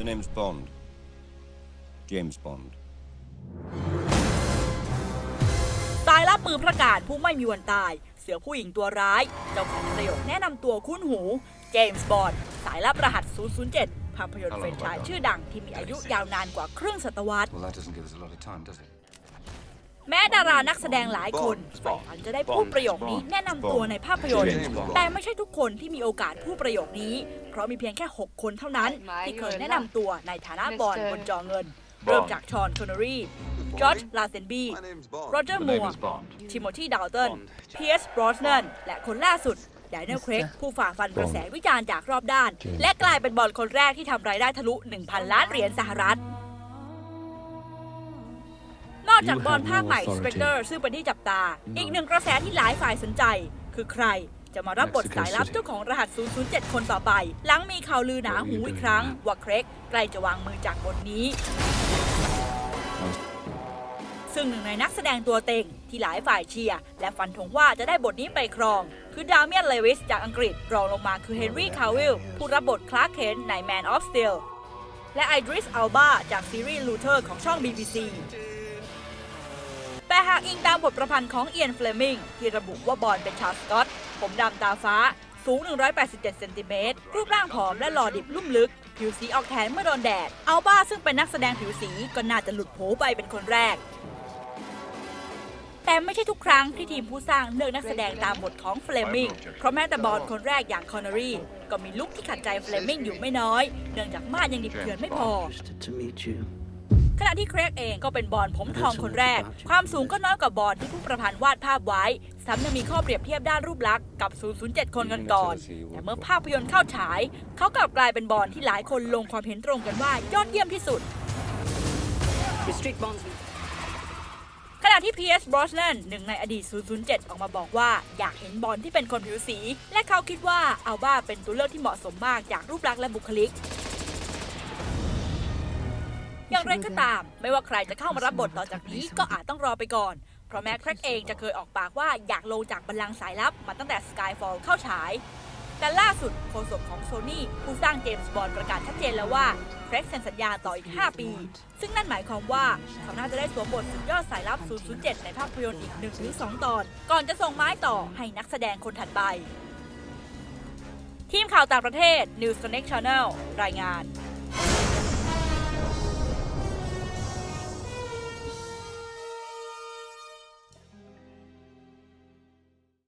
The name's Bond. James Bond. ตายลับมือประกาศผู้ไม่มีวันตาย เสือผู้หญิงตัวร้าย เจ้าของประโยคแนะนำตัวคุ้นหู เจมส์บอนด์สายลับรหัส 007 ภาพยนตร์เฟรนไชายชื่อดังที่มีอายุยาวนานกว่าครึ่งศตวรรษ Well, that doesn't give us a lot of time, does it? แม้ดารานักแสดงหลายคนใฝ่ฝันจะได้พูดประโยคนี้แนะนำตัวในภาพยนตร์ James Bond แต่ไม่ใช่ทุกคนที่มีโอกาสพูดประโยคนี้ เพราะมีเพียงแค่ 6 คนเท่านั้น ที่เคยแนะนำตัวในฐานะบอลบนจอเงิน เริ่มจากชอนคอนเนอรีจอร์จลาเซนบีโรเจอร์มัวทิโมธีดาวเตินเพียร์สบรอสนันและคนล่าสุดแดเนียลเครกผู้ฝ่าฟันกระแสวิจารณ์จากรอบด้าน และกลายเป็นบอลคนแรกที่ทำรายได้ทะลุ 1,000 ล้านเหรียญสหรัฐ นอกจากบอลภาคใหม่ Spectre ซึ่งเป็นที่จับตา อีกหนึ่งกระแสที่หลายฝ่ายสนใจ คือใคร จะมารับบทสายลับเจ้าของรหัส 007 คนต่อไป หลังมีข่าวลือหนาหูอีกครั้ง ว่าเครกใกล้จะวางมือจากบทนี้ ซึ่งหนึ่งในนักแสดงตัวเต็งที่หลายฝ่ายเชียร์และฟันธงว่าจะได้บทนี้ไปครอง คือดาเมียนเลวิสจากอังกฤษรองลงมาคือเฮนรี่คาวิลผู้รับบทคลาร์กเคนใน Man of Steel และไอดริสอัลบาจากซีรีส์ลูเทอร์ของช่อง BBC แต่หากอิงตามบทประพันธ์ของเอียนเฟลมิงที่ระบุว่าบอลเป็นชาวสกอต ผมดำตาฟ้า สูง 187 เซนติเมตร รูปร่างผอมและหล่อดิบลุ่มลึก ผิวสีออกแทนเมื่อโดนแดด อัลบ้าซึ่งเป็นนักแสดงผิวสีก็น่าจะหลุดโผไปเป็นคนแรก แต่ไม่ใช่ทุกครั้งที่ทีมผู้สร้างเลือกนักแสดงตามบทของเฟลมิง เพราะแม้แต่บอลคนแรกอย่างคอนเนอรีก็มีลุคที่ขัดใจเฟลมิงอยู่ไม่น้อย เนื่องจากมาดยังดิบเถื่อนไม่พอ ขณะที่เครกเองก็เป็นบอลผมทองคนแรก ความสูงก็น้อยกว่าบอลที่ผู้ประพันธ์วาดภาพไว้ซ้ำยังมีข้อเปรียบเทียบด้านรูปลักษณ์กับ 007 คนกันก่อนๆแต่เมื่อภาพยนตร์เข้าฉาย เขากลับกลายเป็นบอลที่หลายคนลงความเห็นตรงกันว่ายอดเยี่ยมที่สุด Restrict bonds. ขณะที่ P.S. Brosnan หนึ่งในอดีต 007 ออกมาบอกว่าอยากเห็นบอลที่เป็นคนผิวสี และเขาคิดว่าอัลบ้าเป็นตัวเลือกที่เหมาะสมมากจากรูปลักษณ์และบุคลิก อย่างไรก็ตาม ไม่ว่าใครจะเข้ามารับบทต่อจากนี้ก็อาจต้องรอไปก่อน เพราะแม้แครกเองจะเคยออกปากว่าอยากลงจากบัลลังก์สายลับมาตั้งแต่ Skyfall เข้าฉาย แต่ล่าสุดโฆษกของโซนี่ผู้สร้างเจมส์บอลประกาศชัดเจนแล้วว่าแครกเซ็นสัญญาต่ออีก 5 ปี ซึ่งนั่นหมายความว่าเขาน่าจะได้สวมบทสุดยอดสายลับ 007 ในภาพยนตร์อีก 1-2 ตอน ก่อนจะส่งไม้ต่อให้นักแสดงคนถัดไปทีมข่าวต่างประเทศ News Connect Channel รายงาน